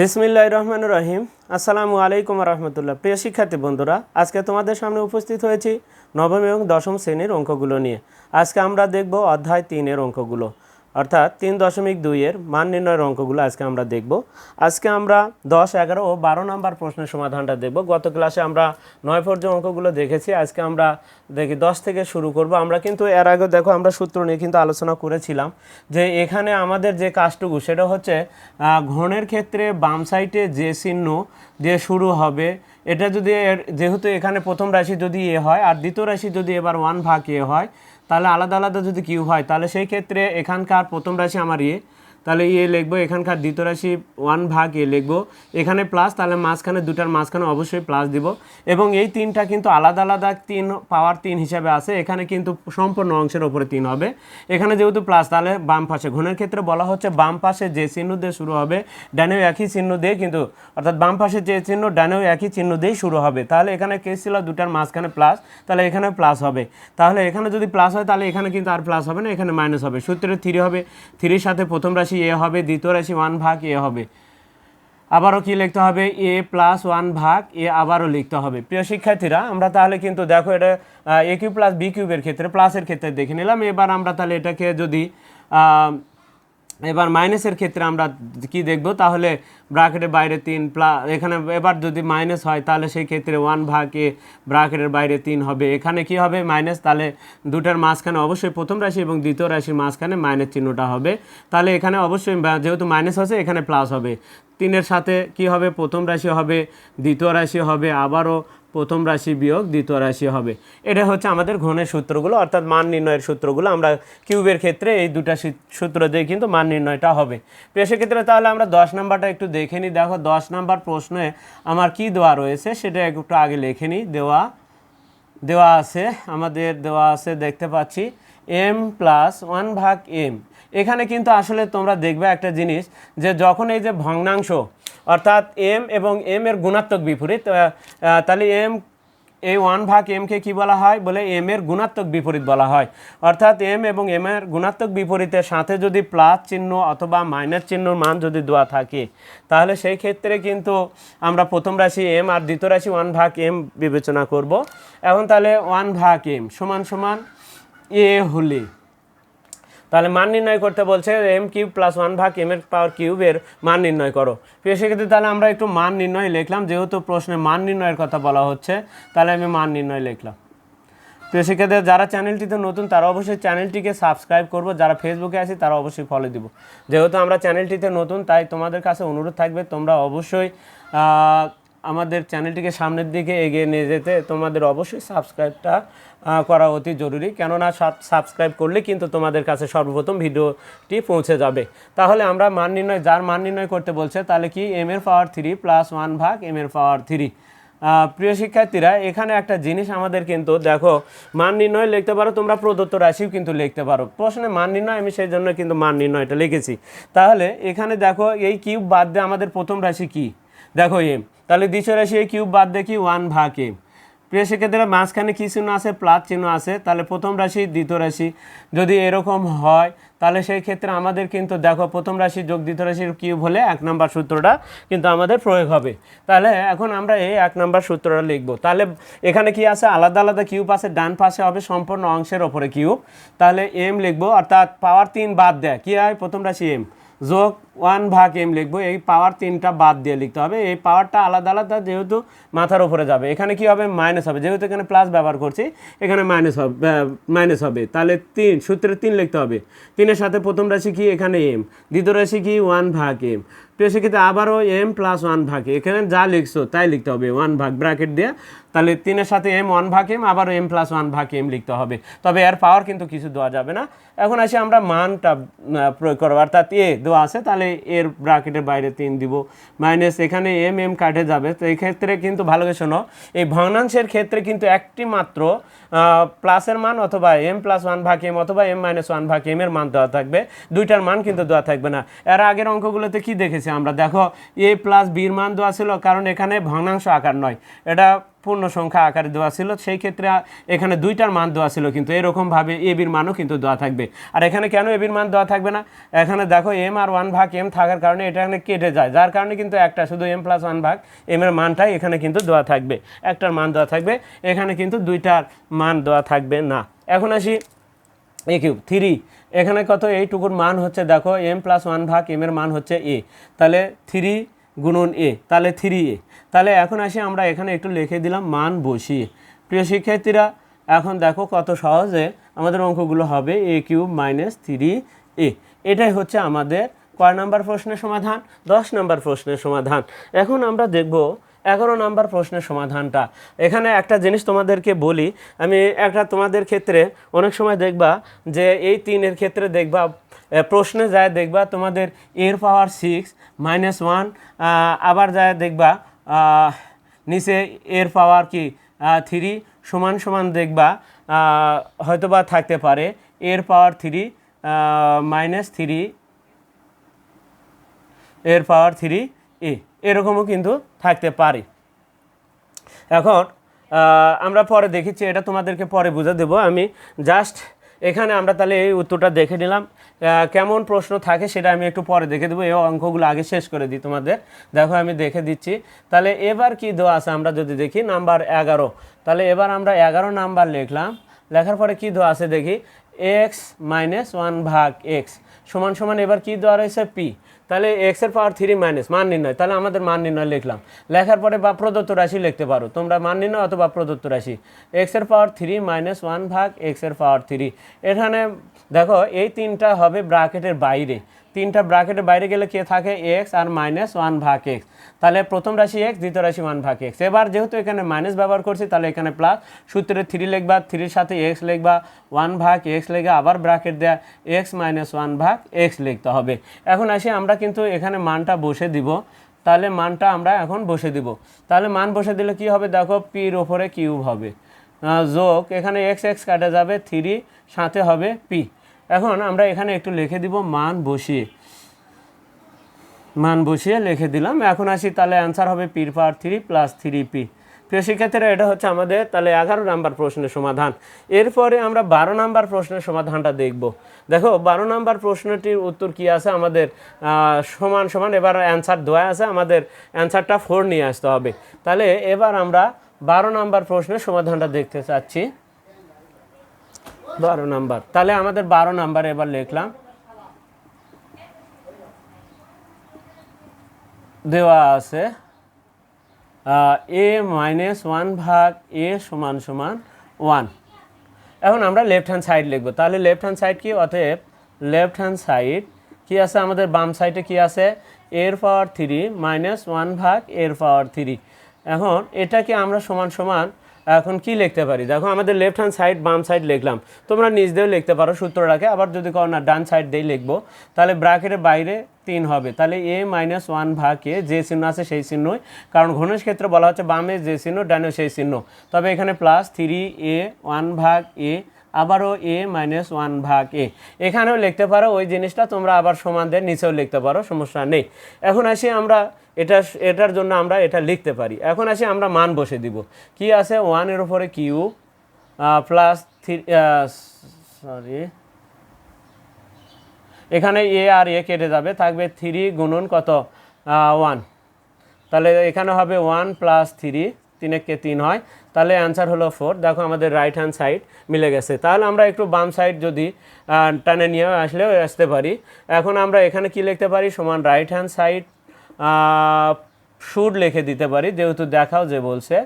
বিসমিল্লাহ রহমান রহিম। আসসালামু আলাইকুম রহমতুল্লাহ। প্রিয় শিক্ষার্থী বন্ধুরা, আজকে তোমাদের সামনে উপস্থিত হয়েছি নবম এবং দশম শ্রেণির অঙ্কগুলো নিয়ে। আজকে আমরা দেখব অধ্যায় তিনের অঙ্কগুলো। অর্থাৎ তিন দশমিক দুইয়ের মান নির্ণয়ের অঙ্কগুলো আজকে আমরা দেখব। আজকে আমরা দশ, এগারো ও বারো নাম্বার প্রশ্নের সমাধানটা দেখব। গত ক্লাসে আমরা নয় পর্যন্ত অঙ্কগুলো দেখেছি। আজকে আমরা দেখি দশ থেকে শুরু করব। আমরা কিন্তু এর আগে দেখো আমরা সূত্র নিয়ে কিন্তু আলোচনা করেছিলাম যে এখানে আমাদের যে কাজটুকু সেটা হচ্ছে ঘনের ক্ষেত্রে বাম সাইডে যে চিহ্ন দিয়ে শুরু হবে, এটা যদি যেহেতু এখানে প্রথম রাশি যদি এ হয় আর দ্বিতীয় রাশি যদি এবার ওয়ান ভাগ এ হয় তাহলে আলাদা আলাদা যদি কিউ হয় তাহলে সেই ক্ষেত্রে এখানকার প্রথম রাশি আমার ইয়ে তাহলে ইয়ে লিখব, এখানকার দ্বিতীয় রাশি ওয়ান ভাগ এ লিখব। এখানে প্লাস তাহলে মাঝখানে দুটার মাঝখানে অবশ্যই প্লাস দিব। এবং এই তিনটা কিন্তু আলাদা আলাদা তিন পাওয়ার তিন হিসাবে আছে। এখানে কিন্তু সম্পূর্ণ অংশের ওপরে তিন হবে। এখানে যেহেতু প্লাস তাহলে বাম পাশে। ঘনের ক্ষেত্রে বলা হচ্ছে বাম পাশে যে চিহ্ন দিয়ে শুরু হবে, ডানেও একই চিহ্ন দিয়ে কিন্তু, অর্থাৎ বাম পাশে যে চিহ্ন, ডানেও একই চিহ্ন দিয়েই শুরু হবে। তাহলে এখানে কেস ছিল? দুটার মাঝখানে প্লাস তাহলে এখানে প্লাস হবে। তাহলে এখানে যদি প্লাস হয়, তাহলে এখানে কিন্তু আর প্লাস হবে না, এখানে মাইনাস হবে। সূত্রে থ্রি হবে। থ্রির সাথে প্রথম রাশি এ হবে, দ্বিতীয় রাশি ওয়ান ভাগ এ হবে। আবারও কি লিখতে হবে? এ প্লাস ওয়ান ভাগ এ আবারও লিখতে হবে। প্রিয় শিক্ষার্থীরা, আমরা তাহলে কিন্তু দেখো এটা এ কিউ প্লাস বি কিউবের ক্ষেত্রে, প্লাসের ক্ষেত্রে দেখে নিলাম। এবার আমরা তাহলে এটাকে যদি এবার মাইনাসের ক্ষেত্রে আমরা কি দেখব? তাহলে ব্রাকেটের বাইরে তিন প্লাস এখানে এবার যদি মাইনাস হয়, তাহলে সেই ক্ষেত্রে ওয়ান ভাগে ব্রাকেটের বাইরে তিন হবে। এখানে কি হবে? মাইনাস তাহলে দুটার মাঝখানে অবশ্যই প্রথম রাশি এবং দ্বিতীয় রাশির মাঝখানে মাইনাস চিহ্নটা হবে। তাহলে এখানে অবশ্যই যেহেতু মাইনাস আছে, এখানে প্লাস হবে। তিনের সাথে কি হবে? প্রথম রাশি হবে, দ্বিতীয় রাশি হবে, আবারও প্রথম রাশি বিয়োগ, দ্বিতীয় রাশি হবে। এটা হচ্ছে আমাদের ঘনের সূত্রগুলো, অর্থাৎ মান নির্ণয়ের সূত্রগুলো। আমরা কিউবের ক্ষেত্রে এই দুটা সূত্র দিয়ে কিন্তু মান নির্ণয়টা হবে। প্রিয় সেক্ষেত্রে তাহলে আমরা দশ নাম্বারটা একটু দেখে নিই। দেখো, দশ নাম্বার প্রশ্নে আমার কি দেওয়া রয়েছে সেটা একটু আগে লিখে নিই। দেওয়া দেওয়া আছে, আমাদের দেওয়া আছে, দেখতে পাচ্ছি এম প্লাস ওয়ান ভাগ এম এখানে কিন্তু আসলে তোমরা দেখবে একটা জিনিস যে যখন এই যে ভগ্নাংশ অর্থাৎ এম এবং এম এর গুণাত্মক বিপরীত তাহলে এম এই ওয়ান ভাগ এমকে কি বলা হয়? বলে এম এর গুণাত্মক বিপরীত বলা হয়। অর্থাৎ এম এবং এম এর গুণাত্মক বিপরীতের সাথে যদি প্লাস চিহ্ন অথবা মাইনাস চিহ্নর মান যদি দেওয়া থাকে, তাহলে সেই ক্ষেত্রে কিন্তু আমরা প্রথম রাশি এম আর দ্বিতীয় রাশি ওয়ান ভাগ এম বিবেচনা করব। এখন তাহলে ওয়ান ভাগ এম সমান সমান এ হলে তাহলে মান নির্ণয় করতে বলছে এম কিউব প্লাস ওয়ান ভাগ এম এর পাওয়ার কিউবের মান নির্ণয় করো। সেক্ষেত্রে তাহলে আমরা একটু মান নির্ণয় লিখলাম, যেহেতু প্রশ্নে মান নির্ণয়ের কথা বলা হচ্ছে, তাহলে আমি মান নির্ণয় লিখলাম। প্রিয় শিক্ষার্থীরা যারা চ্যানেলটিতে নতুন, তারা অবশ্যই চ্যানেলটিকে সাবস্ক্রাইব করব। যারা ফেসবুকে আছে, তারা অবশ্যই ফলো দিব। যেহেতু আমরা চ্যানেলটিতে নতুন, তাই তোমাদের কাছে অনুরোধ থাকবে, তোমরা অবশ্যই আমাদের চ্যানেলটিকে সামনের দিকে এগিয়ে নিয়ে যেতে তোমাদের অবশ্যই সাবস্ক্রাইবটা করা অতি জরুরি। কেননা সাবস্ক্রাইব করলে কিন্তু তোমাদের কাছে সর্বপ্রথম ভিডিওটি পৌঁছে যাবে। তাহলে আমরা মান নির্ণয়, যার মান নির্ণয় করতে বলছে, তাহলে কি এম এর পাওয়ার থ্রি প্লাস ওয়ান ভাগ এম এর পাওয়ার থ্রি প্রিয় শিক্ষার্থীরা, এখানে একটা জিনিস আমাদের কিন্তু দেখো, মান নির্ণয় লিখতে পারো, তোমরা প্রদত্ত রাশিও কিন্তু লিখতে পারো। প্রশ্নে মান নির্ণয়, আমি সেই জন্য কিন্তু মান নির্ণয়টা লিখেছি। তাহলে এখানে দেখো, এই কিউব বাদ দিয়ে আমাদের প্রথম রাশি কি? দেখো এম তাহলে দ্বিতীয় রাশি কিউব বাদ দেখি ওয়ান ভাগ। এম প্রিয় শিক্ষার্থীরা মাঝখানে কী চিহ্ন আছে? প্লাস চিহ্ন আছে। তাহলে প্রথম রাশি, দ্বিতীয় রাশি যদি এরকম হয়, তাহলে সেই ক্ষেত্রে আমাদের কিন্তু দেখো প্রথম রাশি যোগ দ্বিতীয় রাশির কিউব হলে এক নম্বর সূত্রটা কিন্তু আমাদের প্রয়োগ হবে। তাহলে এখন আমরা এই এক নম্বর সূত্রটা লিখব। তাহলে এখানে কি আছে? আলাদা আলাদা কিউব আছে। ডান পাশে হবে সম্পূর্ণ অংশের ওপরে কিউব তাহলে এম লিখব। অর্থাৎ পাওয়ার তিন বাদ দেয়। কী হয়? প্রথম রাশি এম যোগ ওয়ান ভাগ এম লিখব, এই পাওয়ার তিনটা বাদ দিয়ে লিখতে হবে। এই পাওয়ারটা আলাদা আলাদা যেহেতু মাথার উপরে যাবে। এখানে কি হবে? মাইনাস হবে। যেহেতু এখানে প্লাস ব্যবহার করছি, এখানে মাইনাস হবে মাইনাস হবে। তাহলে তিন, সূত্রে তিন লিখতে হবে। তিনের সাথে প্রথম রাশি কি? এখানে এম দ্বিতীয় রাশি কি? ওয়ান ভাগ এম প্রিয় আবারও এম প্লাস ওয়ান ভাগ। এখানে যা লিখছো, তাই লিখতে হবে। ওয়ান ভাগ ব্র্যাকেট দিয়ে, তাহলে তিনের সাথে এম ওয়ান ভাগ এম আবারও এম প্লাস ওয়ান ভাগ এম লিখতে হবে। তবে এর পাওয়ার কিন্তু কিছু দেওয়া যাবে না। এখন আসি আমরা মানটা প্রয়োগ করব। অর্থাৎ এ দেওয়া আছে, তাহলে এর ব্র্যাকেটের বাইরে তিন দিব। মাইনাস এখানে এম এম কাটে যাবে। তো এই ক্ষেত্রে কিন্তু, ভালো শোনো, এই ভগ্নাংশের ক্ষেত্রে কিন্তু একটি মাত্র প্লাসের মান অথবা এম প্লাস ওয়ান ভাগ এম অথবা এম মাইনাস ওয়ান ভাগ এম এর মান দেওয়া থাকবে। দুইটার মান কিন্তু দেওয়া থাকবে না। এর আগের অঙ্কগুলোতে কি দেখেছি? আমরা দেখো এ প্লাস বির মান দেওয়া ছিল, কারণ এখানে ভগ্নাংশ আকার নয়। এটা পূর্ণ সংখ্যা আকারে দেওয়া ছিল, সেই ক্ষেত্রে এখানে দুইটার মান দেওয়া ছিল, কিন্তু এরকমভাবে এ বির মানও কিন্তু দেওয়া থাকবে। আর এখানে কেন এ বির মান দেওয়া থাকবে না? এখানে দেখো এম আর ওয়ান ভাগ এম থাকার কারণে এটা এখানে কেটে যায়। যার কারণে কিন্তু একটা শুধু এম প্লাস ওয়ান ভাগ এম এর মানটাই এখানে কিন্তু দেওয়া থাকবে। একটার মান দেওয়া থাকবে, এখানে কিন্তু দুইটার মান দেওয়া থাকবে না। এখন আসি এ কিউব থ্রি এখানে কত? এইটুকুর মান হচ্ছে, দেখো এম প্লাস ওয়ান ভাগ এম এর মান হচ্ছে এ তাহলে থ্রি গুণন এ তাহলে থ্রি এ তাহলে এখন আসি আমরা এখানে একটু লিখে দিলাম মান বসিয়ে। প্রিয় শিক্ষার্থীরা, এখন দেখো কত সহজে আমাদের অঙ্কগুলো হবে A cube minus three A এটাই হচ্ছে আমাদের কয় নাম্বার প্রশ্নের সমাধান? দশ নাম্বার প্রশ্নের সমাধান। এখন আমরা দেখব এগারো নাম্বার প্রশ্নের সমাধানটা। এখানে একটা জিনিস তোমাদেরকে বলি, আমি একটা তোমাদের ক্ষেত্রে অনেক সময় দেখবা যে এই তিনের ক্ষেত্রে দেখবা প্রশ্নে যায় দেখবা তোমাদের এর পাওয়ার সিক্স মাইনাস ওয়ান আবার যায় দেখবা নিচে এর পাওয়ার কি থ্রি সমান সমান দেখবা হয়তোবা থাকতে পারে, এর পাওয়ার থ্রি মাইনাস থ্রি এর পাওয়ার থ্রি এ এরকমও কিন্তু থাকতে পারে। এখন আমরা পরে দেখেছি, এটা তোমাদেরকে পরে বুঝে দেব। আমি জাস্ট এখানে আমরা তাহলে এই উত্তরটা দেখে নিলাম। কেমন প্রশ্ন থাকে সেটা আমি একটু পরে দেখে দেবো। এই অঙ্কগুলো আগে শেষ করে দিই তোমাদের। দেখো, আমি দেখে দিচ্ছি। তাহলে এবার কি দেওয়া আছে আমরা যদি দেখি, নাম্বার এগারো। তাহলে এবার আমরা এগারো নাম্বার লিখলাম। লেখার পরে কি দেওয়া আছে দেখি? এক্স মাইনাস ওয়ান ভাগ এক্স সমান সমান এবার কি দেওয়া রয়েছে? পি তাহলে এক্সের পাওয়ার থ্রি মাইনাস মান নির্ণয়। তাহলে আমাদের মান নির্ণয় লিখলাম। লেখার পরে বা প্রদত্ত রাশি লিখতে পারো। তোমরা মান নির্ণয় অথবা প্রদত্ত রাশি। এক্সের পাওয়ার থ্রি মাইনাস ওয়ান ভাগ এক্সের পাওয়ার থ্রি এখানে দেখো, এই তিনটা হবে ব্রাকেটের বাইরে। তিনটা ব্রাকেটের বাইরে গেলে কে থাকে? এক্স আর মাইনাস ওয়ান ভাগ এক্স তাহলে প্রথম রাশি এক্স দ্বিতীয় রাশি ওয়ান ভাগ এক্স এবার যেহেতু এখানে মাইনাস ব্যবহার করছি, তাহলে এখানে প্লাস সূত্রে থ্রি লিখবা থ্রির সাথে এক্স লিখবা ওয়ান ভাগ এক্স লিখে আবার ব্রাকেট দেয়া এক্স মাইনাস ওয়ান ভাগ এক্স লিখতে হবে। এখন আসি, আমরা কিন্তু এখানে মানটা বসে দিব। তাহলে মানটা আমরা এখন বসে দিব। তাহলে মান বসে দিলে কি হবে? দেখো পির ওপরে কিউব হবে। যোগ, এখানে এক্স এক্স কাটা যাবে থ্রি সাথে হবে পি এখন আমরা এখানে একটু লিখে দিব মান বসিয়ে। মান বসিয়ে লিখে দিলাম। এখন আসি তাহলে অ্যান্সার হবে পির power three plus three P প্রিয় শিক্ষার্থীরা এটা হচ্ছে আমাদের তাহলে এগারো নাম্বার প্রশ্নের সমাধান। এরপরে আমরা বারো নাম্বার প্রশ্নের সমাধানটা দেখব। দেখো, বারো নাম্বার প্রশ্নটির উত্তর কি আছে? আমাদের সমান সমান এবার অ্যান্সার দেওয়া আছে। আমাদের অ্যান্সারটা ফোর নিয়ে আসতে হবে। তাহলে এবার আমরা বারো নাম্বার প্রশ্নের সমাধানটা দেখতে চাচ্ছি। বারো নাম্বার। তাহলে আমাদের বারো নাম্বার এবার লিখলাম। দেওয়া আছে এ মাইনাস ওয়ান ভাগ এ সমান সমান ওয়ান এখন আমরা লেফট হ্যান্ড সাইড লিখব। তাহলে লেফট হ্যান্ড সাইড কি? অতএব লেফট হ্যান্ড সাইড কি আছে? আমাদের বাম সাইডে কি আছে? এর পাওয়ার থ্রি মাইনাস ওয়ান ভাগ এর পাওয়ার থ্রি এখন এটাকে আমরা সমান সমান এখন কি লিখতে পারি? দেখো, আমাদের লেফট হ্যান্ড সাইড বাম সাইড লিখলাম। তোমরা নিজ দিয়েও লিখতে পারো সূত্রটাকে। আবার যদি করো না, ডান সাইড দিয়েই লিখব, তাহলে ব্র্যাকেটের বাইরে তিন হবে। তাহলে এ মাইনাস ওয়ান ভাগে যে চিহ্ন আছে সেই চিহ্নই। কারণ ঘনিষ্ঠ ক্ষেত্রে বলা হচ্ছে বামে যে চিহ্ন, ডানে সেই চিহ্ন। তবে এখানে প্লাস থ্রি এ ওয়ান ভাগ এ আবারও এ মাইনাস ওয়ান ভাগ এ এখানেও লিখতে পারো, ওই জিনিসটা তোমরা আবার সমান দিয়ে নিচেও লিখতে পারো, সমস্যা নেই। এখন আসি আমরা এটা এটার জন্য আমরা এটা লিখতে পারি। এখন আসি, আমরা মান বসে দিব। কি আছে? ওয়ানের উপরে কিউ প্লাস থ্রি সরি এখানে এ আর এ কেটে যাবে, থাকবে থ্রি গুণন কত? ওয়ান তাহলে এখানে হবে ওয়ান প্লাস থ্রি তিনেককে তিন হয়। তাহলে অ্যান্সার হলো ফোর দেখো আমাদের রাইট হ্যান্ড সাইড মিলে গেছে। তাহলে আমরা একটু বাম সাইড যদি টানে নিয়ে আসলেও আসতে পারি। এখন আমরা এখানে কি লিখতে পারি? সমান রাইট হ্যান্ড সাইড শুড লিখে দিতে পারি, যেহেতু দেখাও যে বলছে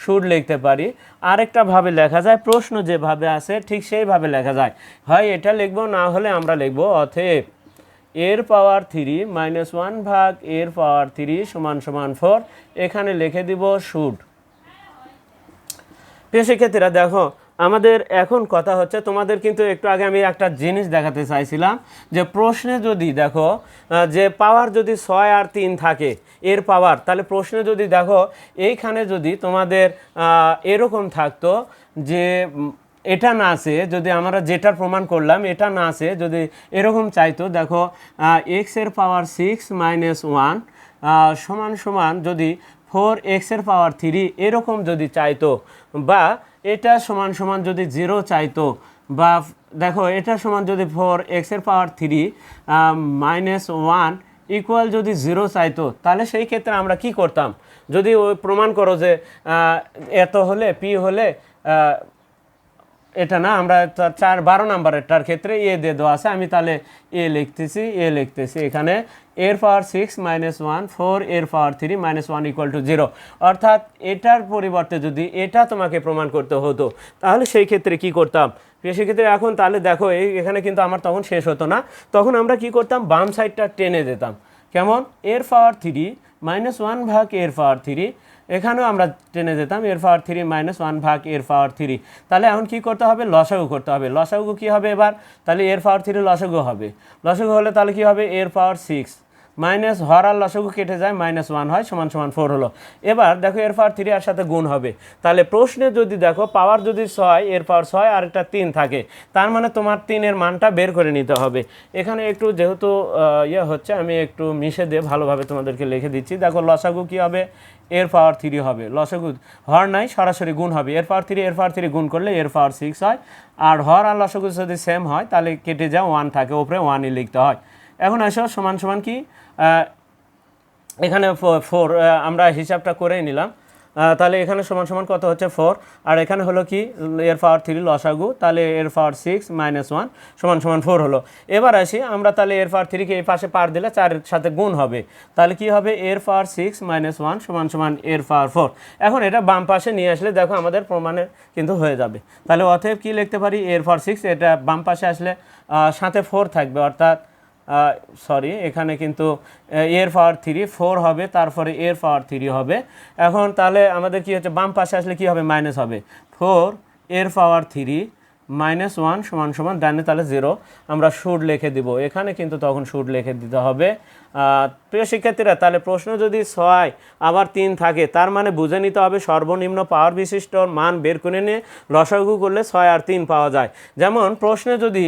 শুড লিখতে পারি। আরেকটা ভাবে লেখা যায়, প্রশ্ন যেভাবে আছে, ঠিক সেইভাবে লেখা যায়। হয় এটা লিখব, না হলে আমরা লিখব অথেব এর পাওয়ার থ্রি মাইনাস ওয়ান ভাগ এর পাওয়ার থ্রি সমান সমান ফোর এখানে লিখে দিব প্রিয় শিক্ষার্থীরা দেখো আমাদের এখন কথা হচ্ছে, তোমাদের কিন্তু একটু আগে আমি একটা জিনিস দেখাতে চাইছিলাম, যে প্রশ্নে যদি দেখো যে পাওয়ার যদি ছয় আর তিন থাকে, এর পাওয়ার, তাহলে প্রশ্নে যদি দেখো, এইখানে যদি তোমাদের এরকম থাকতো যে এটা না আছে, যদি আমরা যেটার প্রমাণ করলাম, এটা না আছে, যদি এরকম চাইতো, দেখো এক্সের পাওয়ার সিক্স মাইনাস ওয়ান সমান সমান যদি ফোর এক্সের পাওয়ার থ্রি এরকম যদি চাইতো, বা এটা সমান সমান যদি জিরো চাইতো বা দেখো, এটা সমান যদি ফোর এক্সের power three minus one equal যদি জিরো চাইতো, তাহলে সেই ক্ষেত্রে আমরা কি করতাম? যদি প্রমাণ করো যে এত হলে, পি হলে এটা না, আমরা চার, বারো নাম্বারেরটার ক্ষেত্রে এ দিয়ে দেওয়া আছে। আমি তাহলে এ লিখতেছি এ লিখতেছি এখানে। এর power six minus one four এর power three minus one equal to zero অর্থাৎ এটার পরিবর্তে যদি এটা তোমাকে প্রমাণ করতে হতো, তাহলে সেই ক্ষেত্রে কি করতাম? সেক্ষেত্রে এখন তাহলে দেখো, এই এখানে কিন্তু আমার তখন শেষ হতো না। তখন আমরা কি করতাম? বাম সাইডটা টেনে যেতাম কেমন? এর পাওয়ার থ্রি মাইনাস ওয়ান ভাগ এর পাওয়ার থ্রি এখানেও আমরা টেনে যেতাম এর পাওয়ার থ্রি মাইনাস ওয়ান ভাগ এর পাওয়ার থ্রি তাহলে এখন কী করতে হবে? লসাগু করতে হবে। লসাগু কী হবে এবার? তাহলে এর পাওয়ার থ্রি লসাগু হবে। লসাগু হলে তাহলে কী হবে? এর পাওয়ার সিক্স মাইনাস হর আর লসাগু কেটে যায়, মাইনাস ওয়ান হয়, সমান সমান ফোর হলো। এবার দেখো এর পাওয়ার থ্রি আর সাথে গুণ হবে। তাহলে প্রশ্নে যদি দেখো পাওয়ার যদি ছয়, এর পাওয়ার ছয় আর একটা তিন থাকে, তার মানে তোমার তিনের মানটা বের করে নিতে হবে। এখানে একটু যেহেতু ইয়ে হচ্ছে, আমি একটু মিশে দিয়ে ভালোভাবে তোমাদেরকে লিখে দিচ্ছি। দেখো লসাগু কি হবে? এর পাওয়ার থ্রি হবে। লসাগু হর নাই, সরাসরি গুণ হবে। এর পাওয়ার থ্রি এর পাওয়ার থ্রি গুণ করলে এর পাওয়ার সিক্স হয়। আর হর আর লসাগু যদি সেম হয়, তাহলে কেটে যা ওয়ান থাকে, ওপরে ওয়ানই লিখতে হয়। এখন আসো, সমান সমান কি? এখানে ফোর আমরা হিসাবটা করেই নিলাম। তাহলে এখানে সমান সমান কত হচ্ছে? ফোর। আর এখানে হলো কি? এর পাওয়ার থ্রি লসাগু, তাহলে এর পাওয়ার সিক্স মাইনাস ওয়ান, সমান সমান ফোর হলো। এবার আসি, আমরা তাহলে এর পাওয়ার থ্রিকে এই পাশে পার দিলে চারের সাথে গুণ হবে। তাহলে কি হবে? এর পাওয়ার সিক্স মাইনাস ওয়ান, সমান সমান এর পাওয়ার ফোর। এখন এটা বাম পাশে নিয়ে আসলে দেখো আমাদের প্রমাণের কিন্তু হয়ে যাবে। তাহলে অতএব কি লিখতে পারি? এর পাওয়ার সিক্স, এটা বাম পাশে আসলে সাথে ফোর থাকবে, অর্থাৎ সরি এখানে কিন্তু এর পাওয়ার থ্রি ফোর হবে, তারপরে এর পাওয়ার থ্রি হবে। এখন তাহলে আমাদের কি হচ্ছে? বাম পাশে আসলে কী হবে? মাইনাস হবে। ফোর এর পাওয়ার থ্রি মাইনাস ওয়ান সমান সমান ডানে তাহলে জিরো আমরা সুড লিখে দিব। এখানে কিন্তু তখন সুড লিখে দিতে হবে। প্রিয় শিক্ষার্থীরা, তাহলে প্রশ্ন যদি ছয়, আবার তিন থাকে, তার মানে বুঝে নিতে হবে সর্বনিম্ন পাওয়ার বিশিষ্ট মান বের করে নিয়ে লসাগু করলে ছয় আর তিন পাওয়া যায়। যেমন প্রশ্নে যদি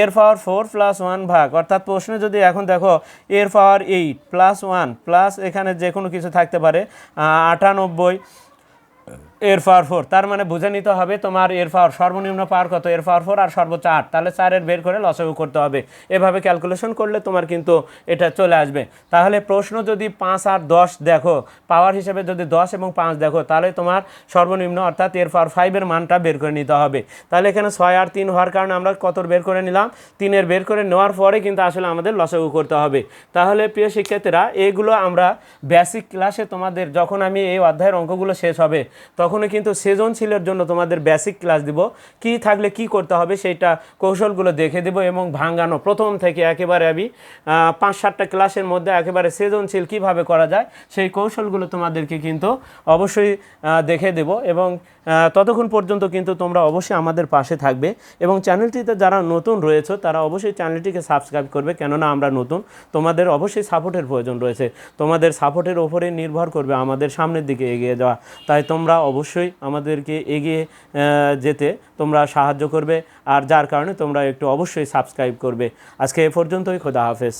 এর পাওয়ার ফোর প্লাস ওয়ান ভাগ, অর্থাৎ প্রশ্নে যদি এখন দেখো এর power eight plus one plus এখানে যে কোনো কিছু থাকতে পারে আটানব্বই। এর পাওয়ার ফোর তার মানে বুঝে নিতে হবে তোমার এর পাওয়ার সর্বনিম্ন পাওয়ার কত? এর পাওয়ার ফোর আর সর্বোচ্চ আট। তাহলে চারের বের করে লসাগু করতে হবে। এভাবে ক্যালকুলেশন করলে তোমার কিন্তু এটা চলে আসবে। তাহলে প্রশ্ন যদি পাঁচ আর দশ দেখো পাওয়ার হিসেবে যদি দশ এবং পাঁচ দেখো, তাহলে তোমার সর্বনিম্ন অর্থাৎ এর পাওয়ার ফাইভের মানটা বের করে নিতে হবে। তাহলে এখানে ছয় আর তিন হওয়ার কারণে আমরা কত বের করে নিলাম? তিনের বের করে নেওয়ার পরে কিন্তু আসলে আমাদের লসাগু করতে হবে। তাহলে প্রিয় শিক্ষার্থীরা, এগুলো আমরা বেসিক ক্লাসে তোমাদের, যখন আমি এই অধ্যায়ের অঙ্কগুলো শেষ হবে তখনই কিন্তু সৃজনশীলের জন্য তোমাদের বেসিক ক্লাস দিব। কি থাকলে কি করতে হবে সেইটা কৌশলগুলো দেখে দেব এবং ভাঙানো প্রথম থেকে একেবারে আমি পাঁচ সাতটা ক্লাসের মধ্যে একেবারে সৃজনশীল কীভাবে করা যায় সেই কৌশলগুলো তোমাদেরকে কিন্তু অবশ্যই দেখে দেব এবং ততক্ষণ পর্যন্ত কিন্তু তোমরা অবশ্যই আমাদের পাশে থাকবে এবং চ্যানেলটিতে যারা নতুন রয়েছে তারা অবশ্যই চ্যানেলটিকে সাবস্ক্রাইব করবে কেননা আমরা নতুন। তোমাদের অবশ্যই সাপোর্টের প্রয়োজন রয়েছে। তোমাদের সাপোর্টের ওপরে নির্ভর করবে আমাদের সামনের দিকে এগিয়ে যাওয়া। তাই তোমরা অবশ্যই আমাদেরকে এগিয়ে যেতে তোমরা সাহায্য করবে। আর যার কারণে তোমরা একটু অবশ্যই সাবস্ক্রাইব করবে। আজকে এ পর্যন্তই, খোদা হাফেজ।